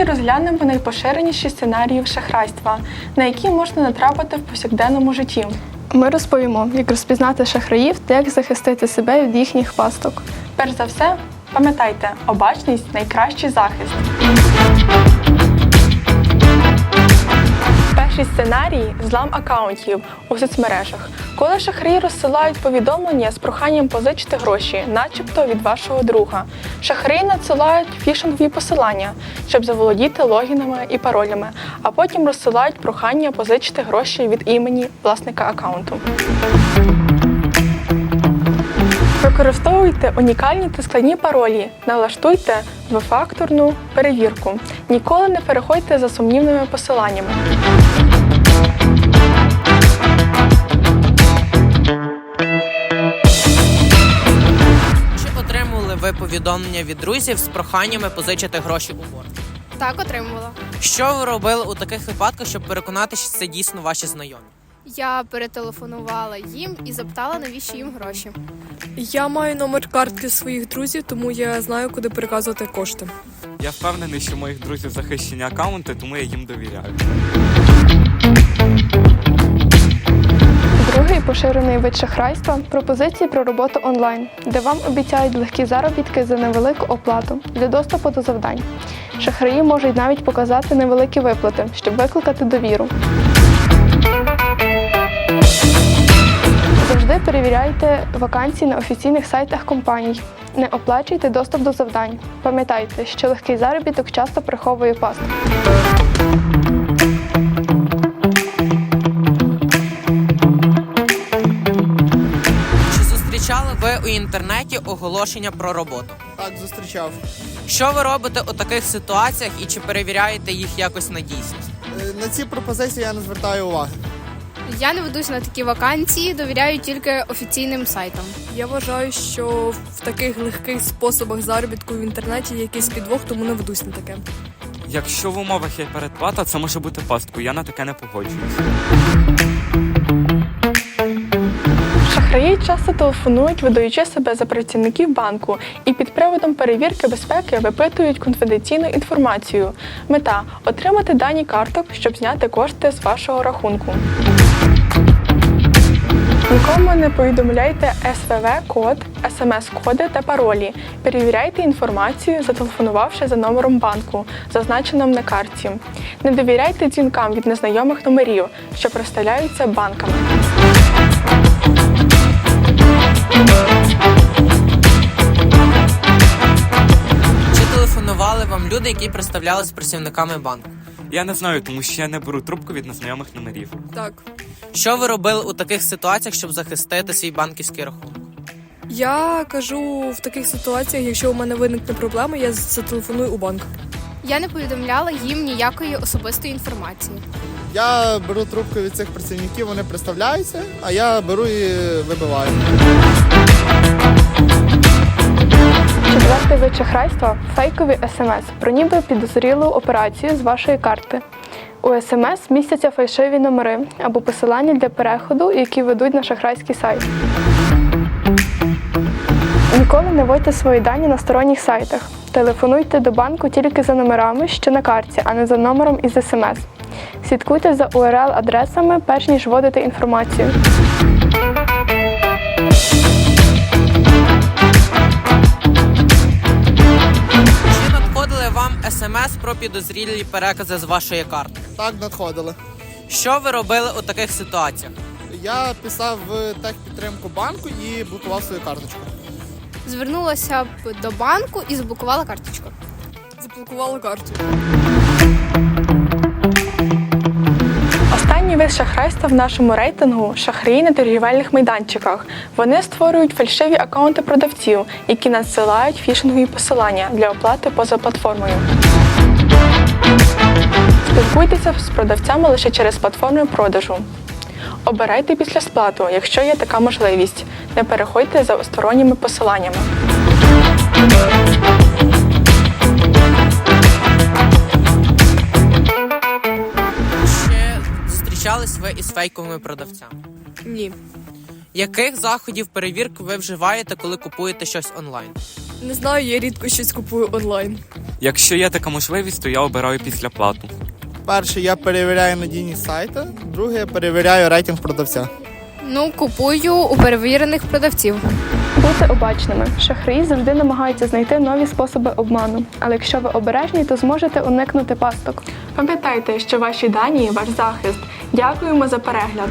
Сьогодні розглянемо найпоширеніші сценарії шахрайства, на які можна натрапити в повсякденному житті. Ми розповімо, як розпізнати шахраїв та як захистити себе від їхніх пасток. Перш за все, пам'ятайте, обачність найкращий захист. Перший сценарій злам акаунтів у соцмережах, коли шахраї розсилають повідомлення з проханням позичити гроші, начебто від вашого друга. Шахраї надсилають фішингові посилання, щоб заволодіти логінами і паролями, а потім розсилають прохання позичити гроші від імені власника акаунту. Використовуйте унікальні та складні паролі, налаштуйте двофакторну перевірку. Ніколи не переходьте за сумнівними посиланнями. Чи отримували ви повідомлення від друзів з проханнями позичити гроші у борг? Так, отримувала. Що ви робили у таких випадках, щоб переконатися, що це дійсно ваші знайомі? Я перетелефонувала їм і запитала, навіщо їм гроші. Я маю номер картки своїх друзів, тому я знаю, куди переказувати кошти. Я впевнений, що моїх друзів захищені акаунти, тому я їм довіряю. Другий поширений вид шахрайства пропозиції про роботу онлайн, де вам обіцяють легкі заробітки за невелику оплату для доступу до завдань. Шахраї можуть навіть показати невеликі виплати, щоб викликати довіру. Завжди перевіряйте вакансії на офіційних сайтах компаній. Не оплачуйте доступ до завдань. Пам'ятайте, що легкий заробіток часто приховує пастку. Чи зустрічали ви у інтернеті оголошення про роботу? Так, зустрічав. Що ви робите у таких ситуаціях і чи перевіряєте їх якось на дійсність? Е, На ці пропозиції я не звертаю уваги. Я не ведусь на такі вакансії, довіряю тільки офіційним сайтам. Я вважаю, що в таких легких способах заробітку в інтернеті є якийсь підвох, тому не ведусь на таке. Якщо в умовах є передплата, це може бути пастку. Я на таке не погоджуюсь. Шахраї часто телефонують, видаючи себе за працівників банку, і під приводом перевірки безпеки випитують конфіденційну інформацію. Мета отримати дані карток, щоб зняти кошти з вашого рахунку. Нікому не повідомляйте СВВ-код, смс-коди та паролі. Перевіряйте інформацію, зателефонувавши за номером банку, зазначеним на карті. Не довіряйте дзвінкам від незнайомих номерів, що представляються банками. Чи телефонували вам люди, які представлялись працівниками банку? Я не знаю, тому що я не беру трубку від незнайомих номерів. Так. Що ви робили у таких ситуаціях, щоб захистити свій банківський рахунок? Я кажу в таких ситуаціях, якщо у мене виникне проблема, я зателефоную у банк. Я не повідомляла їм ніякої особистої інформації. Я беру трубку від цих працівників, вони представляються, а я беру і вибиваю. Вид шахрайства фейкові смс про ніби підозрілу операцію з вашої карти. У смс містяться фальшиві номери або посилання для переходу, які ведуть на шахрайський сайт. Ніколи не вводьте свої дані на сторонніх сайтах. Телефонуйте до банку тільки за номерами, що на карті, а не за номером із смс. Слідкуйте за URL-адресами, перш ніж вводити інформацію. Чи надходили вам смс про підозрілі перекази з вашої карти? Так надходили. Що ви робили у таких ситуаціях? Я писав в техпідтримку банку і блокував свою карточку. Звернулася б до банку і заблокувала карточку. Заблокувала карту. Останній вид шахрайства в нашому рейтингу шахраї на торгівельних майданчиках. Вони створюють фальшиві акаунти продавців, які надсилають фішингові посилання для оплати поза платформою. Спілкуйтеся з продавцями лише через платформи продажу. Обирайте після сплату, якщо є така можливість. Не переходьте за сторонніми посиланнями. Ви із фейковими продавцями? Ні. Яких заходів перевірки ви вживаєте, коли купуєте щось онлайн? Не знаю, я рідко щось купую онлайн. Якщо є така можливість, то я обираю після плату. Перше, я перевіряю надійність сайту, друге, я перевіряю рейтинг продавця. Ну, купую у перевірених продавців. Будьте обачними. Шахраї завжди намагаються знайти нові способи обману. Але якщо ви обережні, то зможете уникнути пасток. Пам'ятайте, що ваші дані ваш захист. Дякуємо за перегляд.